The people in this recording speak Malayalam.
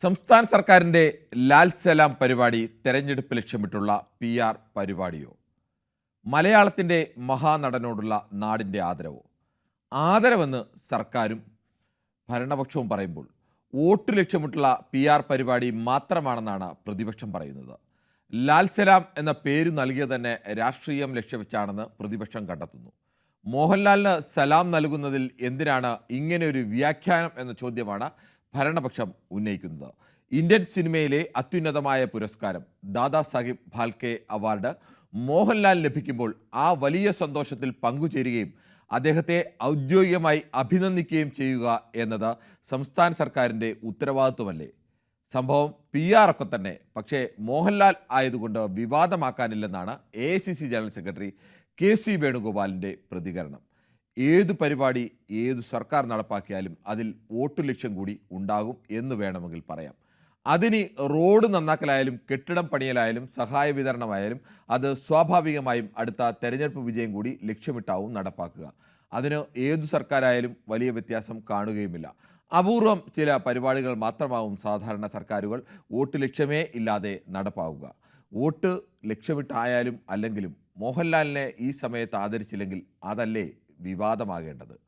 സംസ്ഥാന സർക്കാരിന്റെ ലാൽ സലാം പരിപാടി തെരഞ്ഞെടുപ്പ് ലക്ഷ്യമിട്ടുള്ള പി ആർ പരിപാടിയോ? മലയാളത്തിന്റെ മഹാനടനോടുള്ള നാടിന്റെ ആദരവോ? ആദരവെന്ന് സർക്കാരും ഭരണപക്ഷവും പറയുമ്പോൾ വോട്ട് ലക്ഷ്യമിട്ടുള്ള പി ആർ പരിപാടി മാത്രമാണെന്നാണ് പ്രതിപക്ഷം പറയുന്നത്. ലാൽ സലാം എന്ന പേര് നൽകിയ തന്നെ രാഷ്ട്രീയം ലക്ഷ്യവെച്ചാണെന്ന് പ്രതിപക്ഷം കണ്ടെത്തുന്നു. മോഹൻലാലിന് സലാം നൽകുന്നതിൽ എന്തിനാണ് ഇങ്ങനെ ഒരു വ്യാഖ്യാനം എന്ന ചോദ്യമാണ് ഭരണപക്ഷം ഉന്നയിക്കുന്നത്. ഇന്ത്യൻ സിനിമയിലെ അത്യുന്നതമായ പുരസ്കാരം ദാദാ സാഹിബ് ഫാൽക്കെ അവാർഡ് മോഹൻലാൽ ലഭിക്കുമ്പോൾ ആ വലിയ സന്തോഷത്തിൽ പങ്കുചേരുകയും അദ്ദേഹത്തെ ഔദ്യോഗികമായി അഭിനന്ദിക്കുകയും ചെയ്യുക എന്നത് സംസ്ഥാന സർക്കാരിന്റെ ഉത്തരവാദിത്വമല്ലേ? സംഭവം പി ആർ ഒക്കെ തന്നെ. പക്ഷേ മോഹൻലാൽ ആയതുകൊണ്ട് വിവാദമാക്കാനില്ലെന്നാണ് A C C general secretary K C വേണുഗോപാലിന്റെ പ്രതികരണം. ഏത് പരിപാടി ഏത് സർക്കാർ നടപ്പാക്കിയാലും അതിൽ വോട്ട് ലക്ഷ്യം കൂടി ഉണ്ടാകും എന്ന് വേണമെങ്കിൽ പറയാം. അതിന് റോഡ് നന്നാക്കലായാലും കെട്ടിടം പണിയലായാലും സഹായ വിതരണമായാലും അത് സ്വാഭാവികമായും അടുത്ത തെരഞ്ഞെടുപ്പ് വിജയം കൂടി ലക്ഷ്യമിട്ടാവും നടപ്പാക്കുക. അതിന് ഏതു സർക്കാരായാലും വലിയ വ്യത്യാസം കാണുകയുമില്ല. അപൂർവം ചില പരിപാടികൾ മാത്രമാവും സാധാരണ സർക്കാരുകൾ വോട്ട് ലക്ഷ്യമേ ഇല്ലാതെ നടപ്പാവുക. വോട്ട് ലക്ഷ്യമിട്ടായാലും അല്ലെങ്കിലും മോഹൻലാലിനെ ഈ സമയത്ത് ആദരിച്ചില്ലെങ്കിൽ അതല്ലേ വിവാദമാകേണ്ടത്.